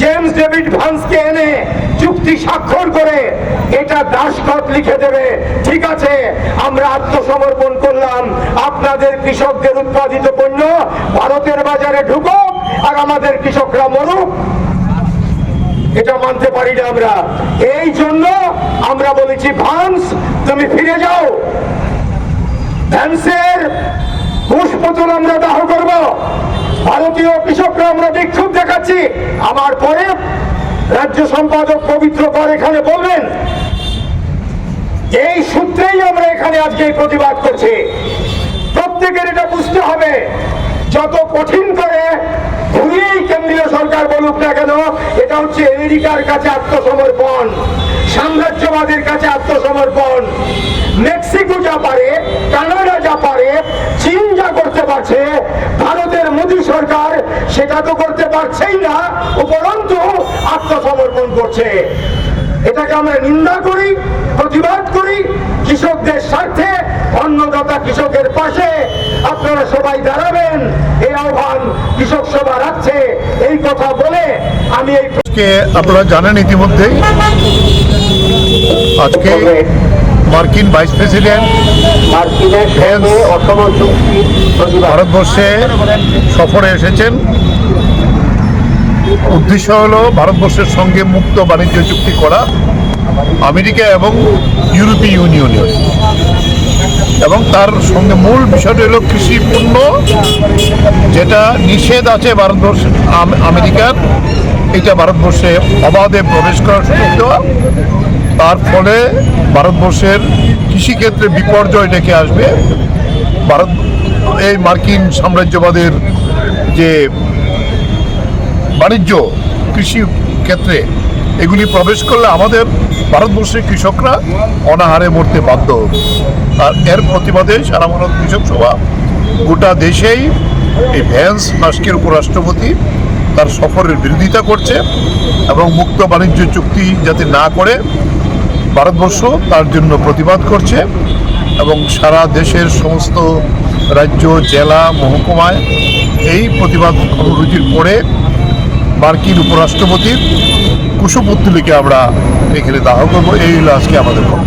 James David ভান্সকে এনে চুক্তি স্বাক্ষর করে এটা লিখে দেবে। ঠিক আছে, আমরা আত্মসমর্পণ করলাম। আপনাদের কৃষকদের উৎপাদিত পণ্য ভারতের বাজারে আর আমাদের কৃষকরা মরুক। এটা মানতে পারি না আমরা। এই জন্য আমরা বলেছি, ভান্স, তুমি ফিরে যাও। ভ্যান্সের পুষ্পতল আমরা ভারতীয় কৃষকরা আমরা বিক্ষোভ দেখাচ্ছি। আমার পরে রাজ্য সম্পাদক পবিত্র কর এখানে বলবেন, এই সূত্রেই আমরা এখানে আজকে প্রতিবাদ করছি। প্রত্যেকের এটা বুঝতে হবে, যত কঠিন করে ঘুরিয়েই কেন্দ্রীয় সরকার বলুক না কেন, এটা হচ্ছে আমেরিকার কাছে আত্মসমর্পণ, সাম্রাজ্যবাদের কাছে আত্মসমর্পণ। মেক্সিকো যা পারে, কানাডা যা পারে, চীন যা করতে পারছে সরকার সেটা তো করতে পারছেই না, উপরন্তু আত্মসমর্পণ করছে। এটাকে আমরা নিন্দা করি, প্রতিবাদ করি, কৃষকদের স্বার্থে, অন্নদাতা কৃষকের পাশে আপনারা সবাই দাঁড়াবেন, এই আহ্বান কৃষক সভা রাখছে, এই কথা বলে আমি এই আপনারা জানেন ইতিমধ্যেই, আজকে মার্কিন ভাইস প্রেসিডেন্ট ভারতবর্ষে সফরে এসেছেন। উদ্দেশ্য হলো ভারতবর্ষের সঙ্গে মুক্ত বাণিজ্য চুক্তি করা আমেরিকা এবং ইউরোপীয় ইউনিয়নের। এবং তার সঙ্গে মূল বিষয়টি হলো কৃষি পণ্য যেটা নিষেধ আছে ভারতবর্ষ আমেরিকার। এটা ভারতবর্ষে অবাধে প্রবেশ করার সুযোগ দেওয়া। তার ফলে ভারতবর্ষের কৃষিক্ষেত্রে বিপর্যয় ডেকে আসবে। ভারত, এই মার্কিন সাম্রাজ্যবাদের যে বাণিজ্য কৃষি ক্ষেত্রে এগুলি প্রবেশ করলে আমাদের ভারতবর্ষের কৃষকরা অনাহারে মরতে বাধ্য হবে। আর এর প্রতিবাদে সারা ভারত কৃষক সভা গোটা দেশেই এই ভ্যান্স মাস্কের উপরাষ্ট্রপতি তার সফরের বিরোধিতা করছে এবং মুক্ত বাণিজ্য চুক্তি যাতে না করে ভারতবর্ষ তার জন্য প্রতিবাদ করছে এবং সারা দেশের সমস্ত রাজ্য, জেলা, মহকুমায় এই প্রতিবাদ কর্মসূচির পরে মার্কিন উপরাষ্ট্রপতির কুশপুত্তলিকে আমরা এখানে দাহ করব। এই হলো আজকে আমাদের কর্ম